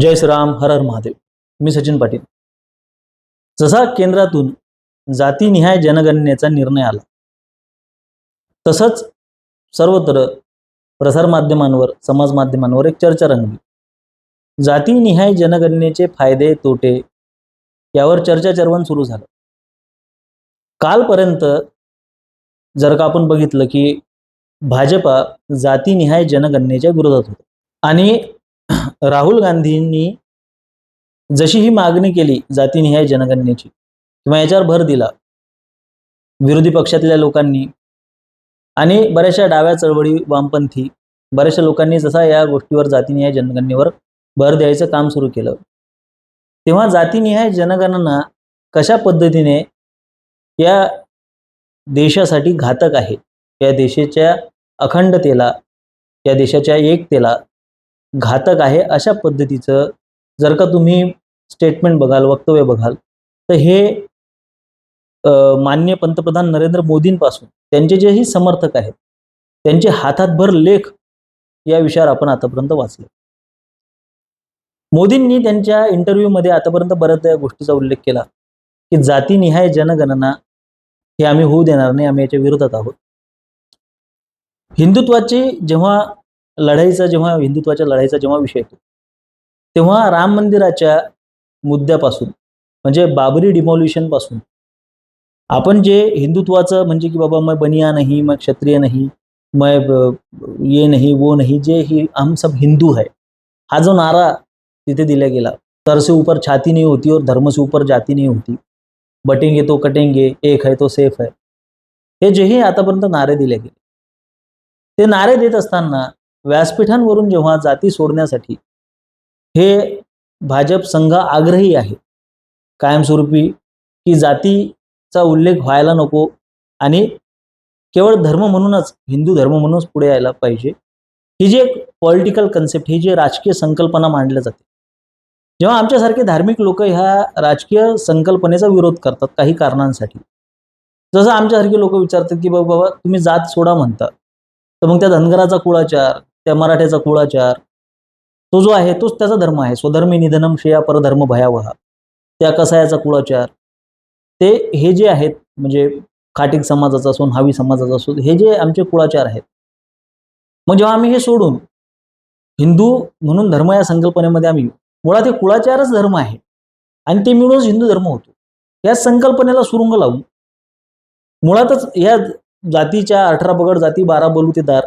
जय श्रीराम हर हर महादेव. मी सचिन पाटील. जसा केंद्रातून जातीनिहाय जनगणनेचा निर्णय आला तसंच सर्वत्र प्रसारमाध्यमांवर समाज माध्यमांवर एक चर्चा रंगली. जातीनिहाय जनगणनेचे फायदे तोटे यावर चर्चा चर्वण सुरू झालं. कालपर्यंत जर का आपण बघितलं की भाजपा जातीनिहाय जनगणनेच्या विरोधात होतं. आणि राहुल गांधींनी जशी ही मागणी केली जातीनिहाय जनगणनेची किंवा याच्यावर भर दिला विरोधी पक्षातल्या लोकांनी आणि बऱ्याचशा डाव्या चळवळी वामपंथी बऱ्याचशा लोकांनी जसा या गोष्टीवर जातीनिहाय जनगणनेवर भर द्यायचं काम सुरू केलं. तेव्हा जातीनिहाय जनगणना कशा पद्धतीने या देशासाठी घातक आहे? या देशाच्या अखंडतेला या देशाच्या एकतेला घातक आहे अशा पद्धतीचं जर का तुम्ही स्टेटमेंट बघाल वक्तव्य बघाल तर हे मान्य माननीय पंतप्रधान नरेंद्र मोदींपासून त्यांचे जेही समर्थक आहेत त्यांचे हातातभर लेख या विषयावर आपण आतापर्यंत वाचले. मोदींनी त्यांच्या इंटरव्ह्यूमध्ये आतापर्यंत बऱ्याच या गोष्टीचा उल्लेख केला की जातीनिहाय जनगणना हे आम्ही होऊ देणार नाही आम्ही याच्या विरोधात आहोत. हिंदुत्वाची जेव्हा लढाईचा जेव्हा हिंदुत्वाच्या लढाईचा जेव्हा विषय येतो तेव्हा राम मंदिराच्या मुद्द्यापासून म्हणजे बाबरी डिमॉल्युशनपासून आपण जे हिंदुत्वाचं म्हणजे की बाबा मग बनिया नाही मग क्षत्रिय नाही मग ये नहीं वो नहीं जे ही हम सब हिंदू है हा जो नारा तिथे दिला गेला. सर से ऊपर छाती नहीं होती और धर्म से ऊपर जाती नहीं होती. बटेंगे तो कटेंगे एक है तो सेफ है. हे जेही आतापर्यंत नारे दिले गेले. ते नारे देत असताना व्यासपीठांवरून जेव्हा जाती सोडण्यासाठी हे भाजप संघ आग्रही आहे कायमस्वरूपी की जातीचा उल्लेख व्हायला नको आणि केवळ धर्म म्हणूनच हिंदू धर्म म्हणूनच पुढे यायला पाहिजे. ही जी एक पॉलिटिकल कन्सेप्ट ही जी राजकीय संकल्पना मांडल्या जाते जेव्हा आमच्यासारखे धार्मिक लोक ह्या राजकीय संकल्पनेचा विरोध करतात काही कारणांसाठी जसं आमच्यासारखे लोक विचारतात की बाबा बाबा तुम्ही जात सोडा म्हणता तर मग त्या धनगराचा कुळाचार त्या मराठ्याचा कुळाचार. तो जो आहे तोच त्याचा धर्म आहे. स्वधर्मी निधनम श्रेया परधर्म भयावहा. त्या कसायाचा कुळाचार. ते हे जे आहेत म्हणजे खाटिक समाजाचा असो हावी समाजाचा असो हे जे आमचे कुळाचार आहेत. मग जेव्हा आम्ही हे सोडून हिंदू म्हणून धर्म या संकल्पनेमध्ये आम्ही मुळात हे कुळाचारच धर्म आहे. आणि ते मिळूनच हिंदू धर्म होतो. या संकल्पनेला सुरुंग लावून मुळातच या जातीच्या अठरा पगड जाती बारा बलुतेदार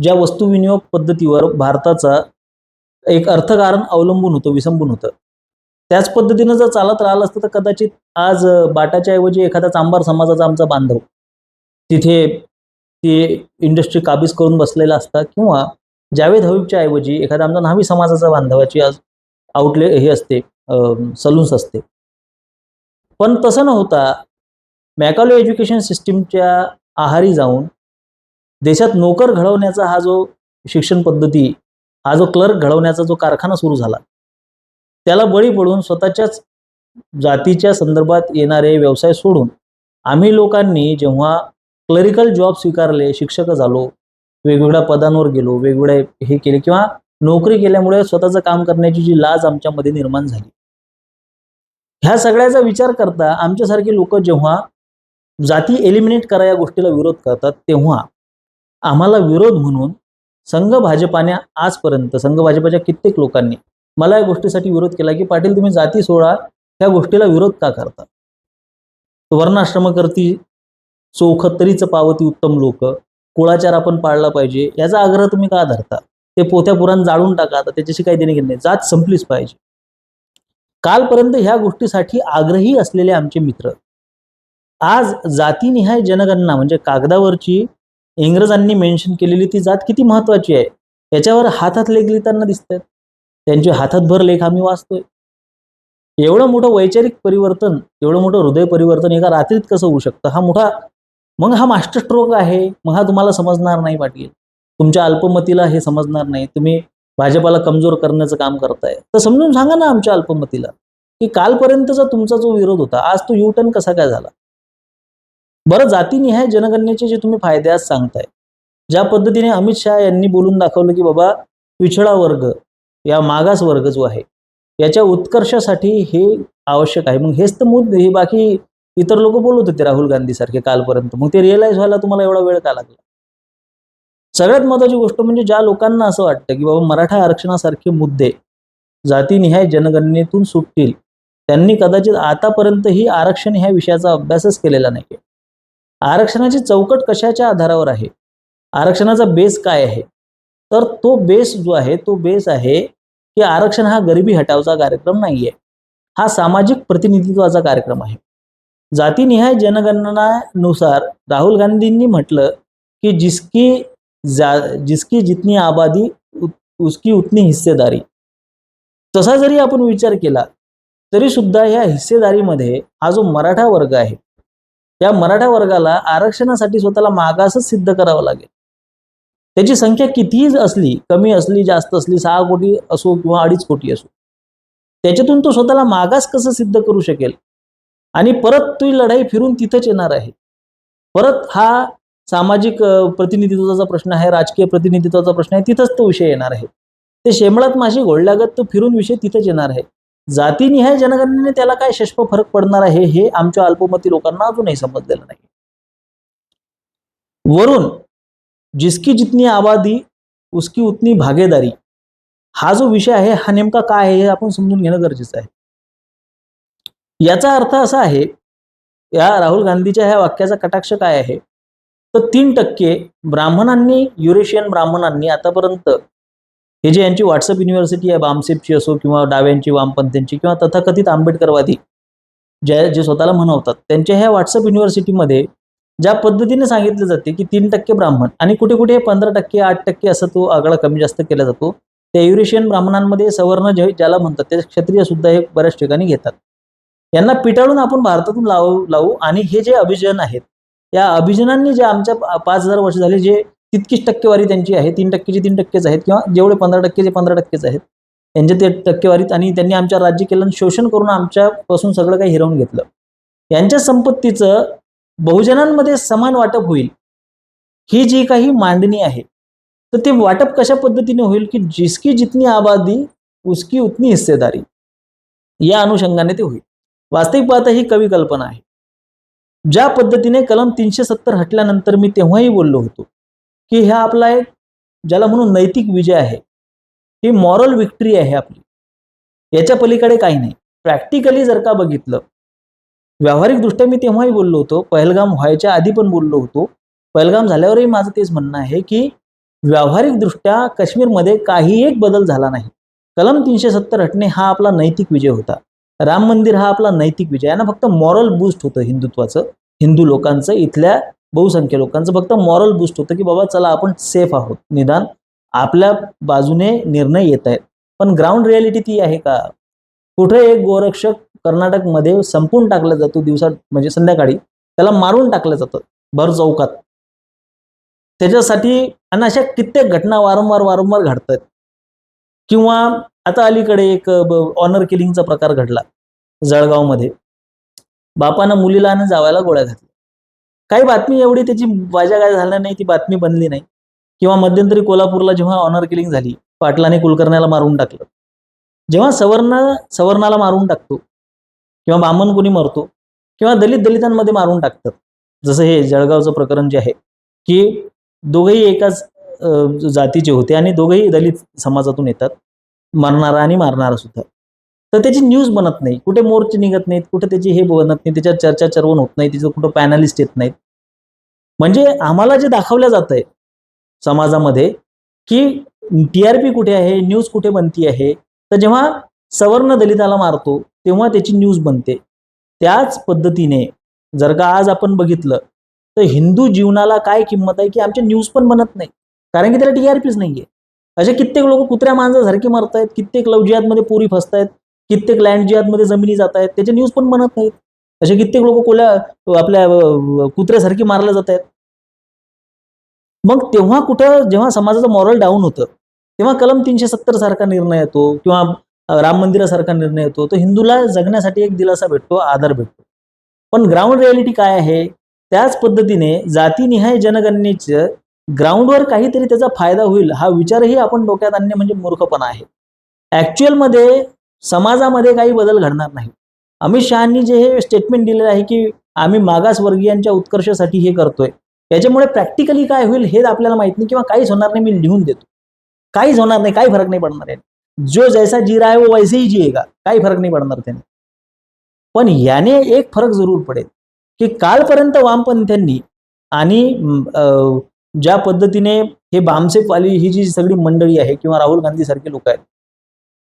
ज्या वस्तू विनियोग पद्धतीवर भारताचा एक अर्थकारण अवलंबून होतं विसंबून होतं. त्याच पद्धतीनं जर चालत राहिलं असतं तर कदाचित आज बाटाच्या ऐवजी एखादा चांबार समाजाचा आमचा बांधव तिथे ती इंडस्ट्री काबीज करून बसलेला असता किंवा जावेद हबीबच्या ऐवजी एखादा आमचा न्हावी समाजाचा बांधवाची आज आउटले हे असते सलून्स असते. पण तसं न होता मॅकॉले एज्युकेशन सिस्टीमच्या आहारी जाऊन देशात नोकर घडवण्याचा हा जो शिक्षण पद्धती हा जो क्लर्क घडवण्याचा जो कारखाना सुरू झाला त्याला बळी पडून स्वतःच्याच जातीच्या संदर्भात येणारे व्यवसाय सोडून आम्ही लोकांनी जेव्हा क्लरिकल जॉब स्वीकारले शिक्षक झालो वेगवेगळ्या पदांवर गेलो वेगवेगळे हे केले किंवा नोकरी केल्यामुळे स्वतःचं काम करण्याची जी लाज आमच्यामध्ये निर्माण झाली. ह्या सगळ्याचा विचार करता आमच्यासारखे लोक जेव्हा जाती एलिमिनेट करा या गोष्टीला विरोध करतात तेव्हा आम्हाला विरोध म्हणून संघ भाजपाने आजपर्यंत संघ भाजपाच्या कित्येक लोकांनी मला या गोष्टीसाठी विरोध केला की पाटील तुम्ही जाती सोडा त्या गोष्टीला विरोध का करता? वर्णाश्रम करती चोख तरीच पावती उत्तम लोक कुळाचार आपण पाळला पाहिजे याचा आग्रह तुम्ही का धरता? ते पोथ्या पुराण जाळून टाका आता त्याच्याशी काही देणे घेणे जात संपलीच पाहिजे. कालपर्यंत ह्या गोष्टीसाठी आग्रही असलेले आमचे मित्र. आज जातीनिहाय जनगणना म्हणजे कागदावरची इंग्रजांनी मेन्शन केलेली ती जात किती महत्वाची आहे? याच्यावर हातात लेख लिहिताना दिसत आहेत त्यांचे हातातभर लेख आम्ही वाचतोय. एवढं मोठं वैचारिक परिवर्तन एवढं मोठं हृदय परिवर्तन एका रात्रीत कसं होऊ शकतं? हा मोठा मग हा मास्टर स्ट्रोक आहे. मग हा तुम्हाला समजणार नाही पाटील. तुमच्या अल्पमतीला हे समजणार नाही. तुम्ही भाजपाला कमजोर करण्याचं काम करताय. तर समजून सांगा ना आमच्या अल्पमतीला की कालपर्यंतचा तुमचा जो विरोध होता आज तो युटर्न कसा काय झाला? बरं जातीनिहाय जनगणनेचे जे तुम्ही फायदे आज सांगताय. ज्या पद्धतीने अमित शहा यांनी बोलून दाखवलं की बाबा पिछडा वर्ग या मागास वर्ग जो आहे याच्या उत्कर्षासाठी हे आवश्यक आहे. मग हेच तर मुद्दे हे बाकी इतर लोक बोलत होते राहुल गांधी सारखे कालपर्यंत. मग ते रिअलाइज व्हायला तुम्हाला एवढा वेळ का लागला? सगळ्यात महत्वाची गोष्ट म्हणजे ज्या लोकांना असं वाटतं की बाबा मराठा आरक्षणासारखे मुद्दे जातीनिहाय जनगणनेतून सुटतील त्यांनी कदाचित आतापर्यंत ही आरक्षण ह्या विषयाचा अभ्यासच केलेला नाही आरक्षणाची चौकट कशाच्या आधारावर आहे? आरक्षणाचा बेस काय आहे? तर तो बेस जो आहे तो बेस आहे की आरक्षण हा गरिबी हटावचा कार्यक्रम नाही आहे हा सामाजिक प्रतिनिधित्वाचा कार्यक्रम आहे. जातीनिहाय जनगणनानुसार राहुल गांधींनी म्हटलं की जिसकी जा जिसकी जितनी आबादी उसकी उतनी हिस्सेदारी. तसा जरी आपण विचार केला तरी सुद्धा ह्या हिस्सेदारीमध्ये हा जो मराठा वर्ग आहे या मराठा वर्गाला आरक्षणासाठी स्वतःला मागासच सिद्ध करावं लागेल. त्याची संख्या कितीही असली कमी असली जास्त असली सहा कोटी असो किंवा अडीच कोटी असो त्याच्यातून तो स्वतःला मागास कसं सिद्ध करू शकेल? आणि परत ती लढाई फिरून तिथंच येणार आहे. परत हा सामाजिक प्रतिनिधित्वाचा प्रश्न आहे राजकीय प्रतिनिधित्वाचा प्रश्न आहे तिथंच तो विषय येणार आहे. ते शेमळात माशी घोळल्यागत तो फिरून विषय तिथंच येणार आहे. जातीनिहाय जनगणनेने त्याला काय शष्प फरक पडणार आहे हे आमच्या अल्पमती लोकांना अजूनही समजलेलं नाही. वरून जिसकी जितनी आबादी उसकी उतनी भागेदारी हा जो विषय आहे हा नेमका काय आहे हे आपण समजून घेणं गरजेचं आहे. याचा अर्थ असा आहे या राहुल गांधीच्या ह्या वाक्याचा कटाक्ष काय आहे? तर तीन टक्के ब्राह्मणांनी युरेशियन ब्राह्मणांनी आतापर्यंत हे जे यांची व्हॉट्सअप युनिव्हर्सिटी आहे बामसेपची असो किंवा डाव्यांची वामपंथ्यांची किंवा तथाकथित आंबेडकरवादी ज्या जे स्वतःला म्हणवतात त्यांच्या ह्या व्हॉट्सअप युनिव्हर्सिटीमध्ये ज्या पद्धतीने सांगितलं जाते की तीन टक्के ब्राह्मण आणि कुठे कुठे पंधरा टक्के आठ टक्के असं तो आकडा कमी जास्त केला जातो त्या युरेशियन ब्राह्मणांमध्ये सवर्ण जे ज्याला म्हणतात ते क्षत्रिय सुद्धा हे बऱ्याच ठिकाणी घेतात. यांना पिटाळून आपण भारतातून लावू लावू आणि हे जे अभिजन आहेत या अभिजनांनी जे आमच्या पाच हजार वर्ष झाले जे तितकीच टक्केवारी त्यांची आहे. तीन टक्केची तीन टक्केच आहेत किंवा जेवढे पंधरा टक्केचे पंधरा टक्केच आहेत. त्यांच्या ते टक्केवारीत आणि त्यांनी आमच्या राज्य केल्यानं शोषण करून आमच्यापासून सगळं काही हिरवून घेतलं. यांच्या संपत्तीचं बहुजनांमध्ये समान वाटप होईल. ही जी काही मांडणी आहे तर ते वाटप कशा पद्धतीने होईल की जिसकी जितनी आबादी उसकी उतनी हिस्सेदारी. या अनुषंगाने ते होईल. वास्तविक पाहता ही कवी कल्पना आहे. ज्या पद्धतीने कलम तीनशे सत्तर हटल्यानंतर मी तेव्हाही बोललो होतो की हा आपला एक ज्याला म्हणून नैतिक विजय आहे ही मॉरल विक्ट्री आहे आपली. याच्या पलीकडे काही नाही. प्रॅक्टिकली जर का बघितलं व्यावहारिकदृष्ट्या मी तेव्हाही बोललो होतो पहलगाम व्हायच्या आधी पण बोललो होतो. पहलगाम झाल्यावरही माझं तेच म्हणणं आहे की व्यावहारिकदृष्ट्या काश्मीरमध्ये काही एक बदल झाला नाही. कलम तीनशे सत्तर हटणे हा आपला नैतिक विजय होता. राम मंदिर हा आपला नैतिक विजय. यांना फक्त मॉरल बूस्ट होतं हिंदुत्वाचं हिंदू लोकांचं इथल्या बहुसंख्य लोकांचं. फक्त मॉरल बूस्ट होतं की बाबा चला आपण सेफ आहोत. निदान आपल्या बाजूने निर्णय येत आहेत. पण ग्राउंड रियालिटी ती आहे का? कुठे एक गोरक्षक कर्नाटकमध्ये संपून टाकला जातो दिवसात म्हणजे संध्याकाळी त्याला मारून टाकलं जातं भर चौकात. त्याच्यासाठी आणि अशा कित्येक घटना वारंवार वारंवार घडतात किंवा आता अलीकडे एक ऑनर किलिंगचा प्रकार घडला जळगावमध्ये. बापानं मुलीला आणि जावायला गोळ्या घातल्या. काही बातमी एवढी त्याची वाजा काय झाल्या नाही ती बातमी बनली नाही. किंवा मध्यंतरी कोल्हापूरला जेव्हा ऑनर किलिंग झाली पाटलाने कुलकर्ण्याला मारून टाकलं. जेव्हा सवर्ण सवर्णाला मारून टाकतो किंवा बामण कोणी मरतो किंवा दलित दलितांमध्ये मारून टाकतात. जसं हे जळगावचं प्रकरण जे आहे की दोघंही एकाच जातीचे होते आणि दोघंही दलित समाजातून येतात. मरणारा आणि मारणारा सुद्धा. तर त्याची न्यूज बनत नाही. कुठे मोर्चे निघत नाहीत कुठे त्याची हे बनत नाही त्याच्यावर चर्चा चर्वण होत नाही तिचं कुठं पॅनलिस्ट येत नाहीत. म्हणजे आम्हाला जे दाखवलं जात आहे समाजामध्ये की टी आर पी कुठे आहे न्यूज कुठे बनती आहे तर जेव्हा सवर्ण दलिताला मारतो तेव्हा त्याची न्यूज बनते. त्याच पद्धतीने जर का आज आपण बघितलं तर हिंदू जीवनाला काय किंमत आहे की आमच्या न्यूज पण बनत नाही. कारण की त्याला टी आर पीच नाहीये. असे कित्येक लोक कुत्र्या माणसासारखे मरतायत कित्येक लवजियातमध्ये पुरी पोरी फसतायत. कित्येक लँड जिहादमध्ये जमिनी जात आहेत त्याचे न्यूज पण म्हणत नाहीत. असे कित्येक लोक कोल्या आपल्या कुत्र्यासारखी मारल्या जात आहेत. मग तेव्हा कुठं जेव्हा समाजाचं मॉरल डाऊन होतं तेव्हा कलम तीनशे सत्तर सारखा निर्णय येतो किंवा राम मंदिरासारखा निर्णय येतो तो हिंदूला जगण्यासाठी एक दिलासा भेटतो आधार भेटतो. पण ग्राउंड रियालिटी काय आहे? त्याच पद्धतीने जातीनिहाय जनगणनेचं ग्राउंडवर काहीतरी त्याचा फायदा होईल हा विचारही आपण डोक्यात आणणे म्हणजे मूर्खपणा आहे. ॲक्च्युअलमध्ये समाजामध्ये काही बदल घडणार नाही. अमित शहानी जे हे स्टेटमेंट दिलेलं आहे की आम्ही मागासवर्गीयांच्या उत्कर्षासाठी हे करतोय याच्यामुळे प्रॅक्टिकली काय होईल हे आपल्याला माहीत नाही किंवा काहीच होणार नाही मी लिहून देतो. काहीच होणार नाही काही फरक नाही पडणार आहे. जो जैसा जी रहा है वो वैसे ही जिएगा काही फरक नाही पडणार त्याने. पण याने एक फरक जरूर पडेल की कालपर्यंत वामपंथ्यांनी आणि ज्या पद्धतीने हे बामसेपवाली ही जी सगळी मंडळी आहे किंवा राहुल गांधी सारखे लोक आहेत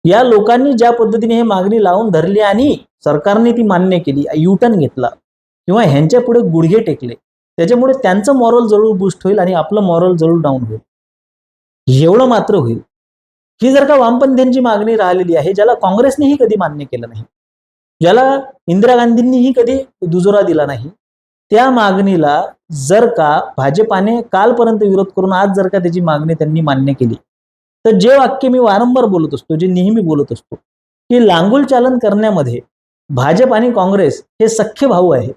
या लोकांनी ज्या पद्धतीने हे मागणी लावून धरली आणि सरकारने ती मान्य केली युटर्न घेतला किंवा ह्यांच्या पुढे गुडघे टेकले त्याच्यामुळे त्यांचं मॉरल जरूर बूस्ट होईल आणि आपलं मॉरल जरूर डाऊन होईल. एवढं मात्र होईल. ही जर का वामपंथ्यांची मागणी राहिलेली आहे ज्याला काँग्रेसनेही कधी मान्य केलं नाही ज्याला इंदिरा गांधींनीही कधी दुजोरा दिला नाही त्या मागणीला जर का भाजपाने कालपर्यंत विरोध करून आज जर का त्याची मागणी त्यांनी मान्य केली तर जे वाक्य मी वारंवार बोलत असतो जे नेहमी बोलत असतो की लांगुल चालन करण्यामध्ये भाजप आणि काँग्रेस हे सख्य भाऊ आहे.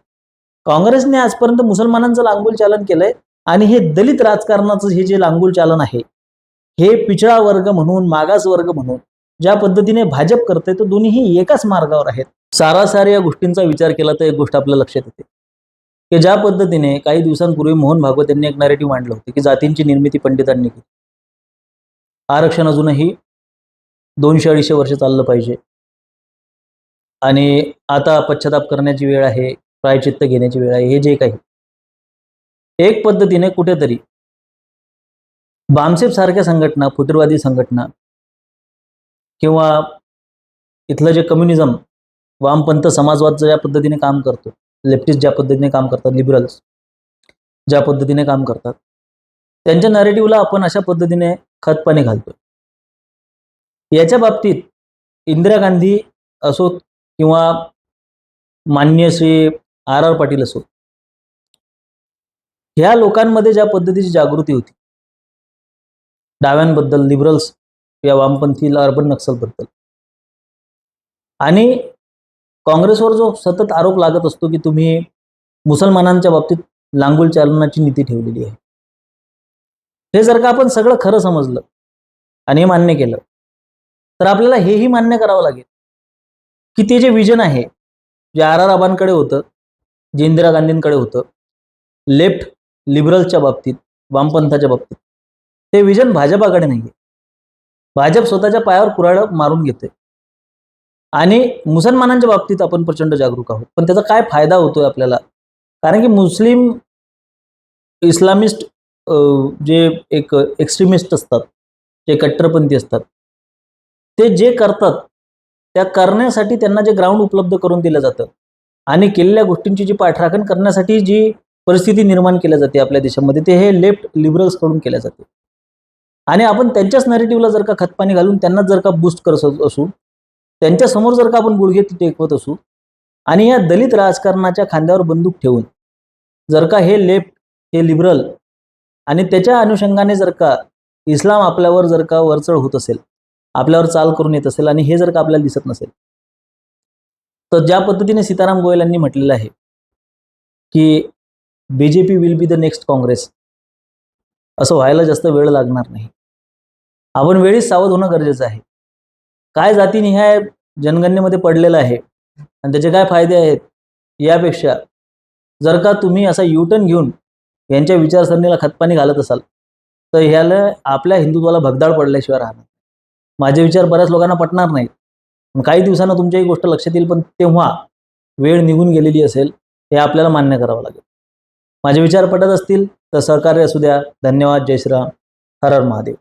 काँग्रेसने आजपर्यंत मुसलमानांचं लांगुल चालन केलंय आणि हे दलित राजकारणाचं हे जे लांगुल चालन आहे हे पिछळा वर्ग म्हणून मागास वर्ग म्हणून ज्या पद्धतीने भाजप करते तो दोन्हीही एकाच मार्गावर आहेत. सारासार या गोष्टींचा विचार केला तर एक गोष्ट आपल्या लक्षात येते. की ज्या पद्धतीने काही दिवसांपूर्वी मोहन भागवत यांनी एक नॅरेटिव्ह मांडलं होतं की जातींची निर्मिती पंडितांनी केली. आरक्षण अजूनही दोनशे अडीचशे वर्ष चाललं पाहिजे. आणि आता पश्चाताप करण्याची वेळ आहे प्रायचित्त घेण्याची वेळ आहे हे जे काही. एक पद्धतीने कुठेतरी बामसेप सारख्या संघटना फुटीरवादी संघटना किंवा इथलं जे कम्युनिझम वामपंथ समाजवाद ज्या पद्धतीने काम करतो लेफ्टिस्ट ज्या पद्धतीने काम करतात लिबरल्स ज्या पद्धतीने काम करतात त्यांच्या नॅरेटिव्हला आपण अशा पद्धतीने खतपाणी घालतोय. याच्या बाबतीत इंदिरा गांधी असोत किंवा मान्य श्री आर आर पाटील असोत ह्या लोकांमध्ये ज्या पद्धतीची जागृती होती डाव्यांबद्दल लिबरल्स या वामपंथी अर्बन नक्सलबद्दल आणि काँग्रेसवर जो सतत आरोप लागत असतो की तुम्ही मुसलमानांच्या बाबतीत लांगुल चालनाची नीती ठेवलेली आहे हे जर का आपण सगळं खरं समजलं आणि हे मान्य केलं तर आपल्याला हेही मान्य करावं लागेल की ते जे विजन आहे जे आर आर आबांकडे होतं जे इंदिरा गांधींकडे होतं लेफ्ट लिबरलच्या बाबतीत वामपंथाच्या बाबतीत ते विजन भाजपाकडे नाही भाजप स्वतःच्या पायावर कुऱ्हाड मारून घेते आणि मुसलमानांच्या बाबतीत आपण प्रचंड जागरूक आहोत. पण त्याचा काय फायदा होतोय आपल्याला? कारण की मुस्लिम इस्लामिस्ट जे एक एक्स्ट्रीमिस्ट असतात जे कट्टरपंथी असतात ते जे करतात त्या करण्यासाठी त्यांना जे ग्राउंड उपलब्ध करून दिलं जातं आणि केलेल्या गोष्टींची जी पाठराखण करण्यासाठी जी परिस्थिती निर्माण केल्या जाते आपल्या देशामध्ये ते हे लेफ्ट लिबरल्सकडून केल्या जाते. आणि आपण त्यांच्याच नॅरेटिव्हला जर का खतपाणी घालून त्यांनाच जर का बूस्ट करत असू त्यांच्यासमोर जर का आपण गुडघे टेकवत असू आणि या दलित राजकारणाच्या खांद्यावर बंदूक ठेवून जर का हे लेफ्ट हे लिबरल आणि त्याच्या अनुषंगाने जर का इस्लाम आपल्यावर जर का वरचढ होत असेल आपल्यावर चाल करून येत असेल आणि हे जर का आपल्याला दिसत नसेल. तर ज्या पद्धतीने सीताराम गोयल यांनी म्हटलेलं आहे की B J P will be the next Congress असं व्हायला जास्त वेळ लागणार नाही. आपण वेळीच सावध होणं गरजेचं आहे. काय जातीनिहाय जनगणनेमध्ये पडलेलं आहे आणि त्याचे काय फायदे आहेत यापेक्षा जर का तुम्ही असा युटर्न घेऊन यांच्या विचारसरणीला खतपाणी घालत असाल तर ह्याला आपल्या हिंदुत्वाला भगदाड पडल्याशिवाय राहणार माझे विचार बऱ्याच लोकांना पटणार नाहीत. काही दिवसांना तुमच्याही गोष्ट लक्षात येईल पण तेव्हा वेळ निघून गेलेली असेल हे आपल्याला मान्य करावं लागेल. माझे विचार पटत असतील तर सहकार्य असू द्या. धन्यवाद. जय श्रीराम. हर हर महादेव.